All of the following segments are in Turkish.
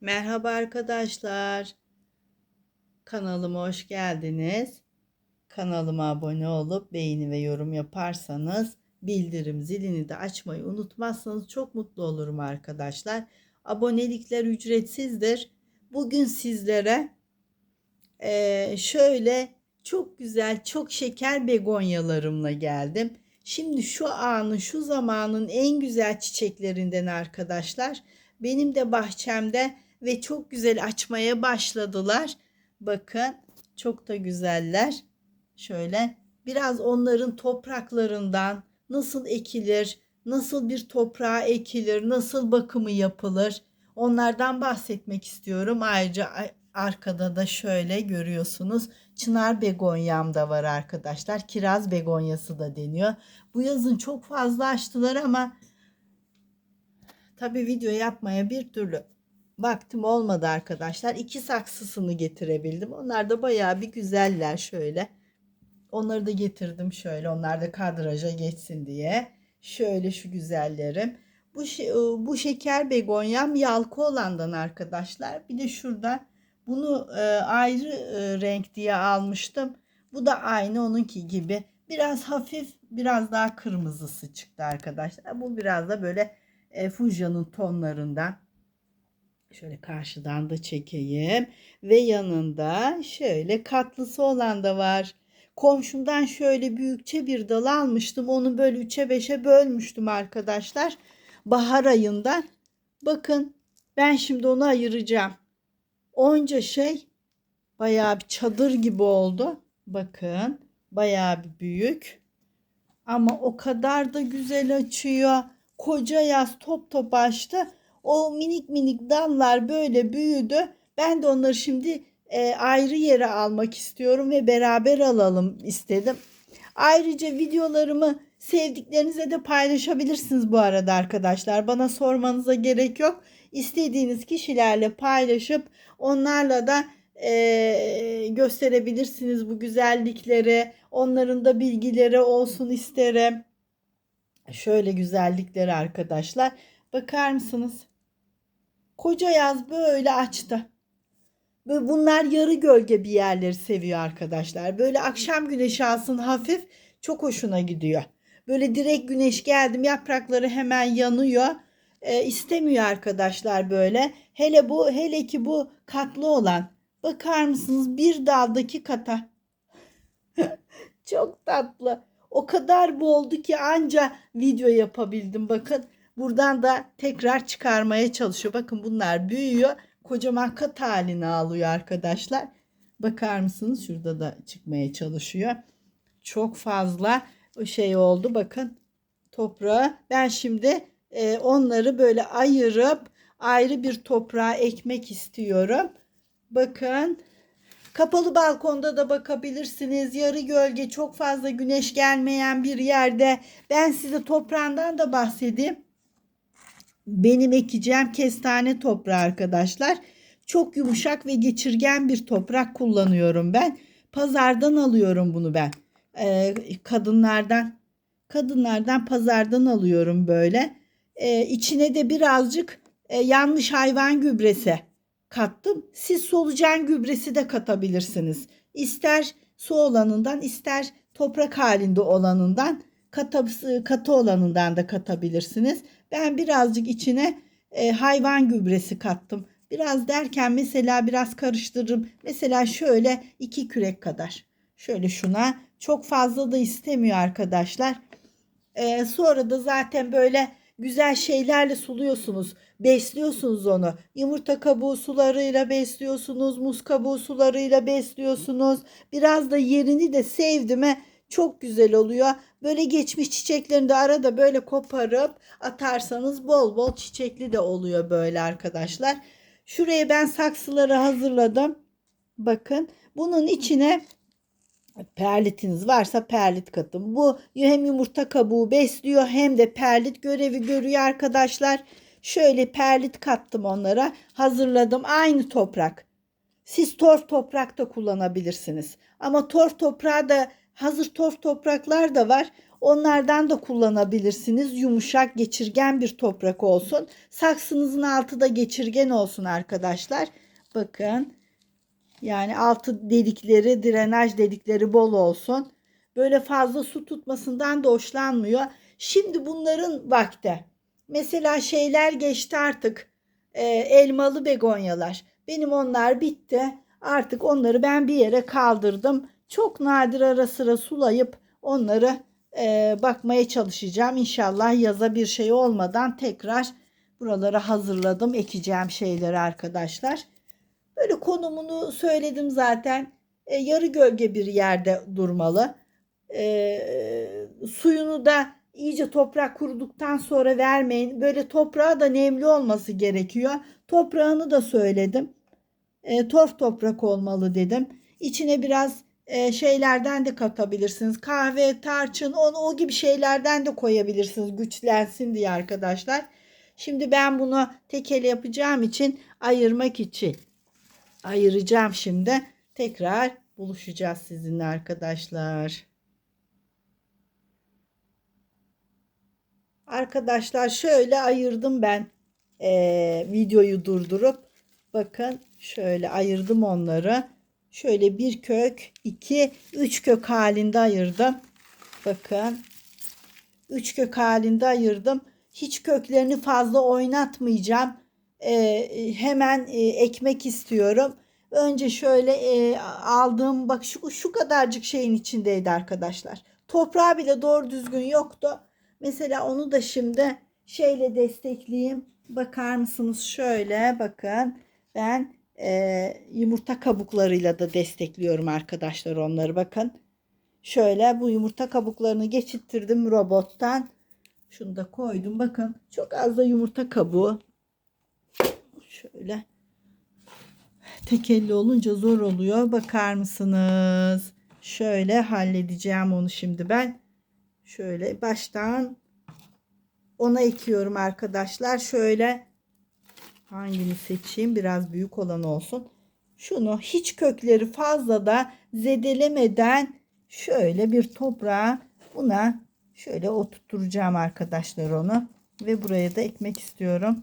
Merhaba arkadaşlar. Kanalıma hoş geldiniz. Kanalıma abone olup beğeni ve yorum yaparsanız bildirim zilini de açmayı unutmazsanız çok mutlu olurum arkadaşlar. Abonelikler ücretsizdir. Bugün sizlere eee, şöyle çok güzel, çok şeker begonyalarımla geldim. Şimdi şu anın, şu zamanın en güzel çiçeklerinden arkadaşlar. Benim de bahçemde ve çok güzel açmaya başladılar. Bakın çok da güzeller. Şöyle biraz onların topraklarından nasıl ekilir, nasıl bir toprağa ekilir, nasıl bakımı yapılır onlardan bahsetmek istiyorum. Ayrıca arkada da şöyle görüyorsunuz çınar begonyam da var arkadaşlar. Kiraz begonyası da deniyor. Bu yazın çok fazla açtılar ama Tabii video yapmaya bir türlü vaktim olmadı arkadaşlar. İki saksısını getirebildim. Onlar da bayağı bir güzeller şöyle. Onları da getirdim şöyle. Onlar da kadraja geçsin diye. Şöyle şu güzellerim. Bu, şe- bu şeker begonyam yalka olandan arkadaşlar. Bir de şurada bunu e, ayrı e, renk diye almıştım. Bu da aynı onunki gibi. Biraz hafif biraz daha kırmızısı çıktı arkadaşlar. Bu biraz da böyle e, fujanın tonlarından şöyle karşıdan da çekeyim ve yanında şöyle katlısı olan da var. Komşumdan şöyle büyükçe bir dal almıştım. Onu böyle üçe beşe bölmüştüm arkadaşlar. Bahar ayında. Bakın ben şimdi onu ayıracağım. Onca şey bayağı bir çadır gibi oldu. Bakın bayağı bir büyük. Ama o kadar da güzel açıyor koca yaz top top açtı. O minik minik dallar böyle büyüdü. Ben de onları şimdi e, ayrı yere almak istiyorum ve beraber alalım istedim. Ayrıca videolarımı sevdiklerinize de paylaşabilirsiniz bu arada arkadaşlar. Bana sormanıza gerek yok. İstediğiniz kişilerle paylaşıp onlarla da e, gösterebilirsiniz bu güzellikleri. Onların da bilgileri olsun isterim. Şöyle güzellikleri arkadaşlar. Bakar mısınız? Koca yaz böyle açtı. Ve bunlar yarı gölge bir yerleri seviyor arkadaşlar. Böyle akşam güneşi alsın hafif çok hoşuna gidiyor. Böyle direkt güneş geldim yaprakları hemen yanıyor. E, istemiyor arkadaşlar böyle. Hele bu hele ki bu katlı olan. Bakar mısınız bir daldaki kata. çok tatlı. O kadar boldu ki anca video yapabildim. Bakın buradan da tekrar çıkarmaya çalışıyor. Bakın bunlar büyüyor. Kocaman kat halini alıyor arkadaşlar. Bakar mısınız? Şurada da çıkmaya çalışıyor. Çok fazla şey oldu. Bakın toprağı. Ben şimdi e, onları böyle ayırıp ayrı bir toprağa ekmek istiyorum. Bakın Kapalı balkonda da bakabilirsiniz. Yarı gölge çok fazla güneş gelmeyen bir yerde. Ben size toprağından da bahsedeyim. Benim ekeceğim kestane toprağı arkadaşlar. Çok yumuşak ve geçirgen bir toprak kullanıyorum ben. Pazardan alıyorum bunu ben. Ee, kadınlardan kadınlardan pazardan alıyorum böyle. Ee, içine de birazcık e, yanlış hayvan gübresi kattım. Siz solucan gübresi de katabilirsiniz. İster su olanından ister toprak halinde olanından katı, katı olanından da katabilirsiniz. Ben birazcık içine e, hayvan gübresi kattım. Biraz derken mesela biraz karıştırırım. Mesela şöyle iki kürek kadar. Şöyle şuna çok fazla da istemiyor arkadaşlar. E, sonra da zaten böyle güzel şeylerle suluyorsunuz besliyorsunuz onu. Yumurta kabuğu sularıyla besliyorsunuz, muz kabuğu sularıyla besliyorsunuz. Biraz da yerini de sevdime çok güzel oluyor. Böyle geçmiş çiçeklerini de arada böyle koparıp atarsanız bol bol çiçekli de oluyor böyle arkadaşlar. Şuraya ben saksıları hazırladım. Bakın bunun içine perlitiniz varsa perlit katın. Bu hem yumurta kabuğu besliyor hem de perlit görevi görüyor arkadaşlar. Şöyle perlit kattım onlara. Hazırladım. Aynı toprak. Siz torf toprak da kullanabilirsiniz. Ama torf toprağı da hazır torf topraklar da var. Onlardan da kullanabilirsiniz. Yumuşak, geçirgen bir toprak olsun. Saksınızın altı da geçirgen olsun arkadaşlar. Bakın. Yani altı delikleri, drenaj delikleri bol olsun. Böyle fazla su tutmasından da hoşlanmıyor. Şimdi bunların vakti. Mesela şeyler geçti artık. Ee, elmalı begonyalar. Benim onlar bitti. Artık onları ben bir yere kaldırdım. Çok nadir ara sıra sulayıp onları e, bakmaya çalışacağım. İnşallah yaza bir şey olmadan tekrar buraları hazırladım. Ekeceğim şeyleri arkadaşlar. Böyle konumunu söyledim zaten. E, yarı gölge bir yerde durmalı. E, suyunu da iyice toprak kuruduktan sonra vermeyin. Böyle toprağa da nemli olması gerekiyor. Toprağını da söyledim. E, torf toprak olmalı dedim. İçine biraz e, şeylerden de katabilirsiniz. Kahve, tarçın, onu o gibi şeylerden de koyabilirsiniz güçlensin diye arkadaşlar. Şimdi ben bunu tek el yapacağım için ayırmak için ayıracağım şimdi. Tekrar buluşacağız sizinle arkadaşlar. Arkadaşlar şöyle ayırdım ben e, videoyu durdurup bakın şöyle ayırdım onları. Şöyle bir kök, iki, üç kök halinde ayırdım. Bakın. Üç kök halinde ayırdım. Hiç köklerini fazla oynatmayacağım. Ee, hemen e, ekmek istiyorum. Önce şöyle e, aldığım bak şu, şu kadarcık şeyin içindeydi arkadaşlar. Toprağı bile doğru düzgün yoktu. Mesela onu da şimdi şeyle destekleyeyim. Bakar mısınız şöyle bakın. Ben e, yumurta kabuklarıyla da destekliyorum arkadaşlar onları bakın. Şöyle bu yumurta kabuklarını geçittirdim robottan. Şunu da koydum bakın. Çok az da yumurta kabuğu. Şöyle. Tek elle olunca zor oluyor. Bakar mısınız? Şöyle halledeceğim onu şimdi ben. Şöyle baştan ona ekiyorum arkadaşlar. Şöyle Hangini seçeyim? Biraz büyük olan olsun. Şunu hiç kökleri fazla da zedelemeden şöyle bir toprağa buna şöyle oturtacağım arkadaşlar onu. Ve buraya da ekmek istiyorum.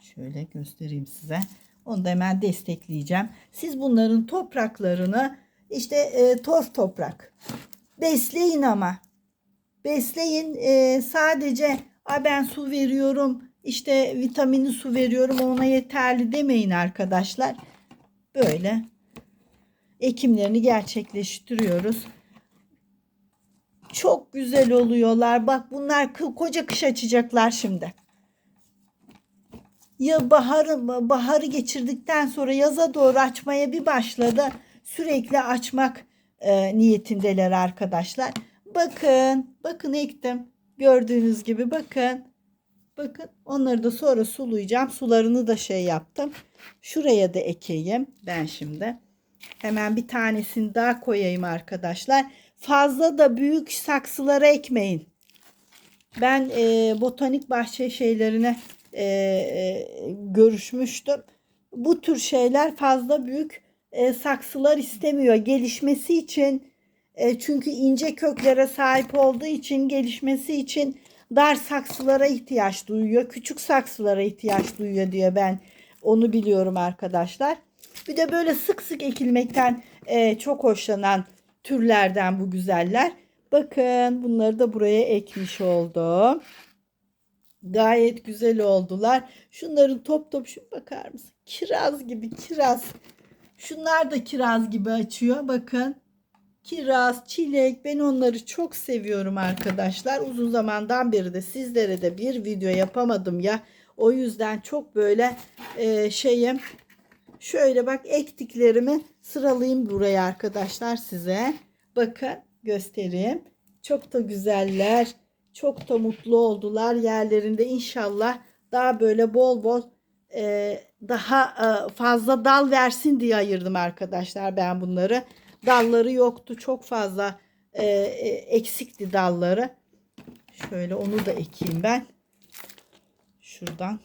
Şöyle göstereyim size. Onu da hemen destekleyeceğim. Siz bunların topraklarını işte e, torf toprak besleyin ama. Besleyin e, sadece A ben su veriyorum işte vitamini su veriyorum ona yeterli demeyin arkadaşlar. Böyle ekimlerini gerçekleştiriyoruz. Çok güzel oluyorlar. Bak bunlar koca kış açacaklar şimdi. Ya baharı baharı geçirdikten sonra yaza doğru açmaya bir başladı. Sürekli açmak e, niyetindeler arkadaşlar. Bakın, bakın ektim. Gördüğünüz gibi bakın. Bakın onları da sonra sulayacağım. Sularını da şey yaptım. Şuraya da ekeyim ben şimdi. Hemen bir tanesini daha koyayım arkadaşlar. Fazla da büyük saksılara ekmeyin. Ben e, botanik bahçe şeylerine e, e, görüşmüştüm. Bu tür şeyler fazla büyük e, saksılar istemiyor. Gelişmesi için e, çünkü ince köklere sahip olduğu için gelişmesi için dar saksılara ihtiyaç duyuyor. Küçük saksılara ihtiyaç duyuyor diye ben onu biliyorum arkadaşlar. Bir de böyle sık sık ekilmekten e, çok hoşlanan türlerden bu güzeller. Bakın bunları da buraya ekmiş oldum. Gayet güzel oldular. Şunların top top şu bakar mısın? Kiraz gibi kiraz. Şunlar da kiraz gibi açıyor. Bakın kiraz, çilek ben onları çok seviyorum arkadaşlar. Uzun zamandan beri de sizlere de bir video yapamadım ya. O yüzden çok böyle e, şeyim. Şöyle bak ektiklerimi sıralayayım buraya arkadaşlar size. Bakın göstereyim. Çok da güzeller. Çok da mutlu oldular yerlerinde. İnşallah daha böyle bol bol e, daha e, fazla dal versin diye ayırdım arkadaşlar ben bunları. Dalları yoktu. Çok fazla e, e, eksikti dalları. Şöyle onu da ekeyim ben. Şuradan.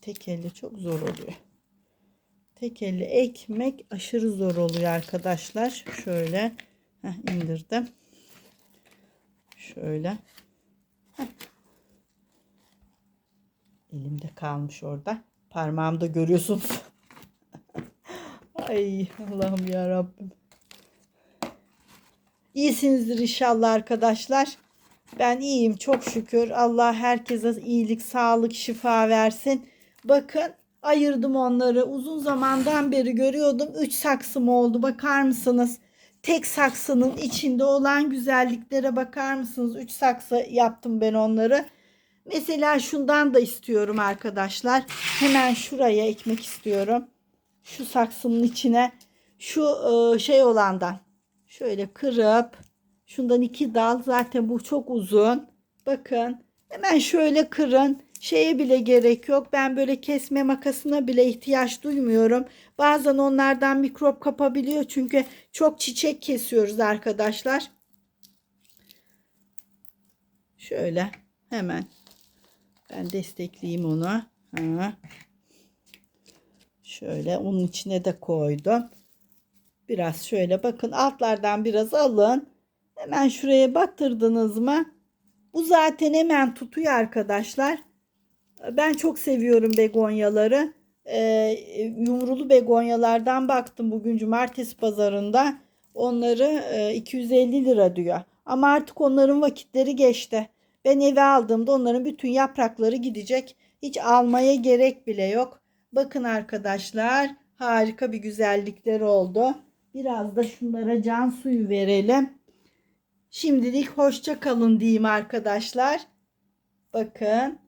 Tek elle çok zor oluyor. Tek elle ekmek aşırı zor oluyor arkadaşlar. Şöyle Heh, indirdim. Şöyle. Heh. Elimde kalmış orada. Parmağımda görüyorsunuz. Ay Allah'ım ya Rabbim. İyisinizdir inşallah arkadaşlar. Ben iyiyim çok şükür. Allah herkese iyilik, sağlık, şifa versin. Bakın ayırdım onları. Uzun zamandan beri görüyordum. Üç saksım oldu. Bakar mısınız? Tek saksının içinde olan güzelliklere bakar mısınız? Üç saksı yaptım ben onları. Mesela şundan da istiyorum arkadaşlar. Hemen şuraya ekmek istiyorum. Şu saksının içine şu e, şey olandan şöyle kırıp şundan iki dal zaten bu çok uzun. Bakın hemen şöyle kırın. Şeye bile gerek yok. Ben böyle kesme makasına bile ihtiyaç duymuyorum. Bazen onlardan mikrop kapabiliyor çünkü çok çiçek kesiyoruz arkadaşlar. Şöyle hemen ben destekleyeyim onu. Şöyle onun içine de koydum. Biraz şöyle bakın altlardan biraz alın. Hemen şuraya batırdınız mı? Bu zaten hemen tutuyor arkadaşlar. Ben çok seviyorum begonyaları. Ee, yumrulu begonyalardan baktım bugün cumartesi pazarında. Onları e, 250 lira diyor. Ama artık onların vakitleri geçti. Ben eve aldığımda onların bütün yaprakları gidecek. Hiç almaya gerek bile yok. Bakın arkadaşlar harika bir güzellikler oldu. Biraz da şunlara can suyu verelim. Şimdilik hoşça kalın diyeyim arkadaşlar. Bakın.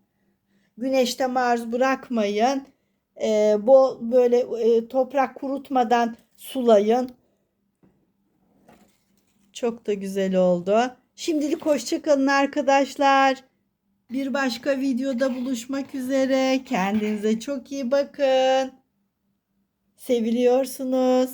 Güneşte maruz bırakmayın. Ee, bol böyle e, toprak kurutmadan sulayın. Çok da güzel oldu. Şimdilik hoşça kalın arkadaşlar. Bir başka videoda buluşmak üzere. Kendinize çok iyi bakın. Seviliyorsunuz.